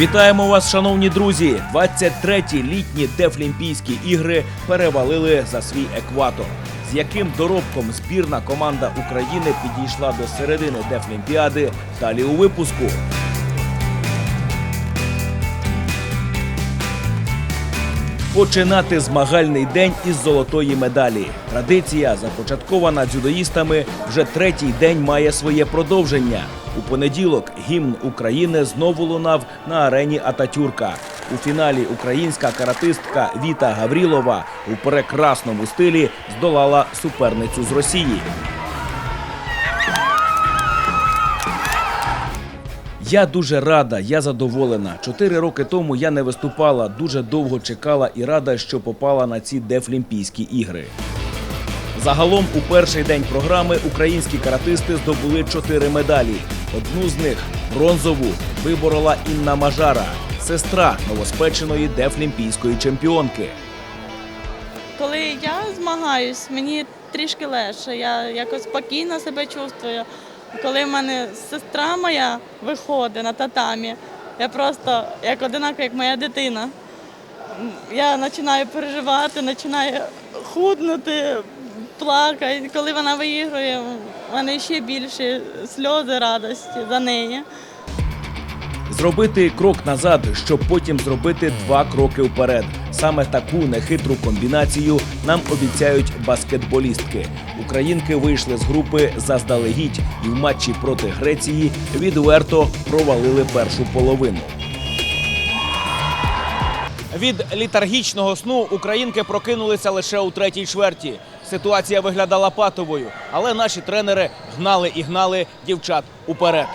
Вітаємо вас, шановні друзі! 23-ті літні Дефлімпійські ігри перевалили за свій екватор. З яким доробком збірна команда України підійшла до середини Дефлімпіади. Далі у випуску. Починати змагальний день із золотої медалі. Традиція, започаткована дзюдоїстами, вже третій день має своє продовження. У понеділок гімн України знову лунав на арені Ататюрка. У фіналі українська каратистка Віта Гаврілова у прекрасному стилі здолала суперницю з Росії. Я дуже рада, я задоволена. Чотири роки тому я не виступала, дуже довго чекала і рада, що попала на ці Дефлімпійські ігри. Загалом у перший день програми українські каратисти здобули чотири медалі. Одну з них бронзову виборола Інна Мажара, сестра новоспеченої дефлімпійської чемпіонки. Коли я змагаюсь, мені трішки легше. Я якось спокійно себе чувствую. Коли в мене сестра моя виходить на татамі, я просто як одинака, як моя дитина. Я починаю переживати, починаю худнути, плакати. Коли вона виігрує, в мене ще більше сльози радості за неї. Зробити крок назад, щоб потім зробити два кроки вперед. Саме таку нехитру комбінацію нам обіцяють баскетболістки. Українки вийшли з групи заздалегідь і в матчі проти Греції відверто провалили першу половину. Від літаргічного сну українки прокинулися лише у третій чверті. Ситуація виглядала патовою, але наші тренери гнали і гнали дівчат уперед.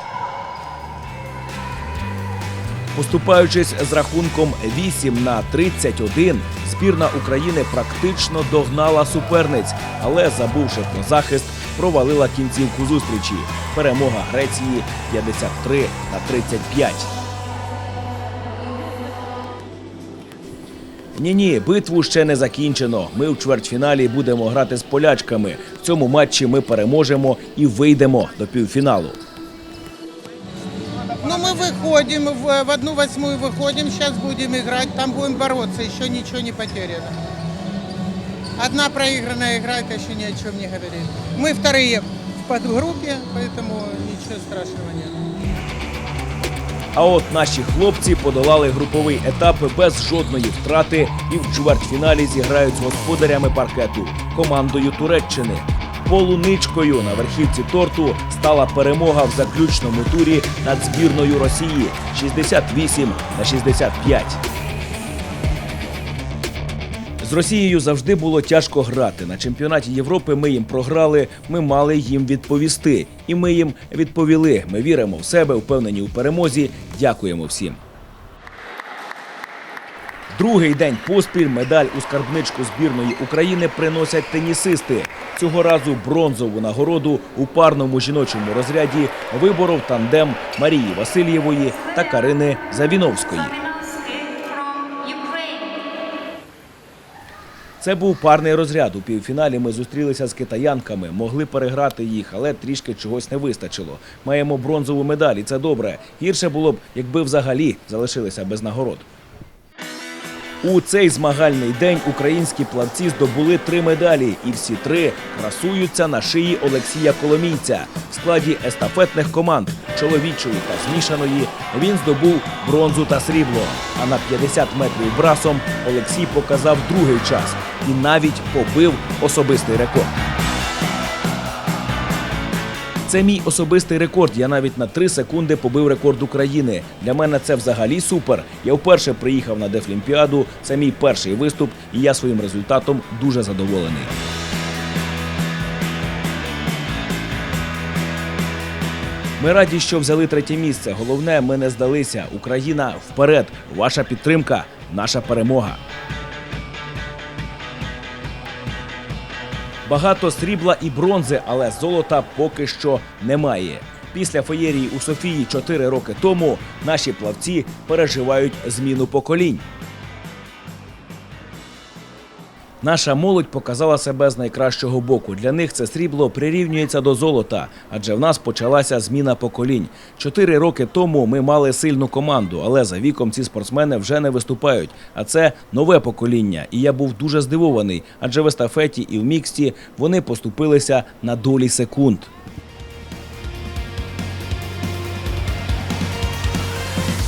Поступаючись з рахунком 8 на 31, збірна України практично догнала суперниць, але забувши про захист, провалила кінцівку зустрічі. Перемога Греції 53 на 35. Ні, ні, битву ще не закінчено. Ми в чвертьфіналі будемо грати з полячками. В цьому матчі ми переможемо і вийдемо до півфіналу Ну, мы выходим, в, в одну восьмую выходим, сейчас будем играть, там будем бороться, еще ничего не потеряно. Одна проигранная игра, это еще ни о чем не говорит. Мы вторые в подгруппе, поэтому ничего страшного нет. А от наші хлопці подолали груповий етап без жодної втрати і в чвертьфіналі зіграють з господарями паркету командою Туреччини. Полуничкою на верхівці торту стала перемога в заключному турі над збірною Росії 68 на 65. З Росією завжди було тяжко грати. На чемпіонаті Європи ми їм програли. Ми мали їм відповісти, і ми їм відповіли. Ми віримо в себе, впевнені у перемозі. Дякуємо всім. Другий день поспіль медаль у скарбничку збірної України приносять тенісисти. Цього разу бронзову нагороду у парному жіночому розряді виборов тандем Марії Васильєвої та Карини Завіновської. Це був парний розряд. У півфіналі ми зустрілися з китаянками, могли переграти їх, але трішки чогось не вистачило. Маємо бронзову медаль, і це добре. Гірше було б, якби взагалі залишилися без нагород. У цей змагальний день українські плавці здобули три медалі, і всі три красуються на шиї Олексія Коломійця. В складі естафетних команд чоловічої та змішаної він здобув бронзу та срібло. А на 50 метрів брасом Олексій показав другий час і навіть побив особистий рекорд. Це мій особистий рекорд. Я навіть на 3 секунди побив рекорд України. Для мене це взагалі супер. Я вперше приїхав на Дефлімпіаду. Це мій перший виступ, і я своїм результатом дуже задоволений. Ми раді, що взяли третє місце. Головне, ми не здалися. Україна вперед. Ваша підтримка, наша перемога. Багато срібла і бронзи, але золота поки що немає. Після феєрії у Софії 4 роки тому наші плавці переживають зміну поколінь. Наша молодь показала себе з найкращого боку. Для них це срібло прирівнюється до золота, адже в нас почалася зміна поколінь. Чотири роки тому ми мали сильну команду, але за віком ці спортсмени вже не виступають. А це нове покоління. І я був дуже здивований, адже в естафеті і в міксті вони поступилися на долі секунд.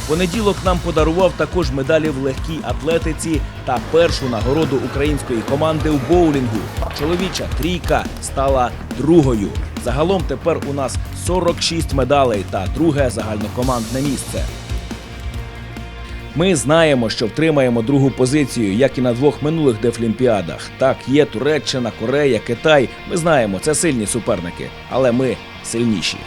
Понеділок нам подарував також медалі в легкій атлетиці та першу нагороду української команди у боулінгу. Чоловіча трійка стала другою. Загалом тепер у нас 46 медалей та друге загальнокомандне місце. Ми знаємо, що втримаємо другу позицію, як і на двох минулих дефлімпіадах. Так, є Туреччина, Корея, Китай. Ми знаємо, це сильні суперники, але ми сильніші.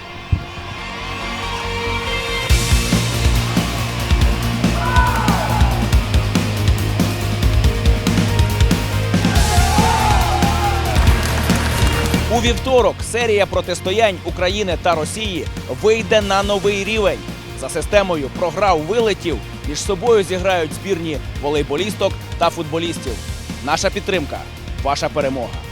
У вівторок серія протистоянь України та Росії вийде на новий рівень. За системою програв вилетів між собою зіграють збірні волейболісток та футболістів. Наша підтримка, ваша перемога.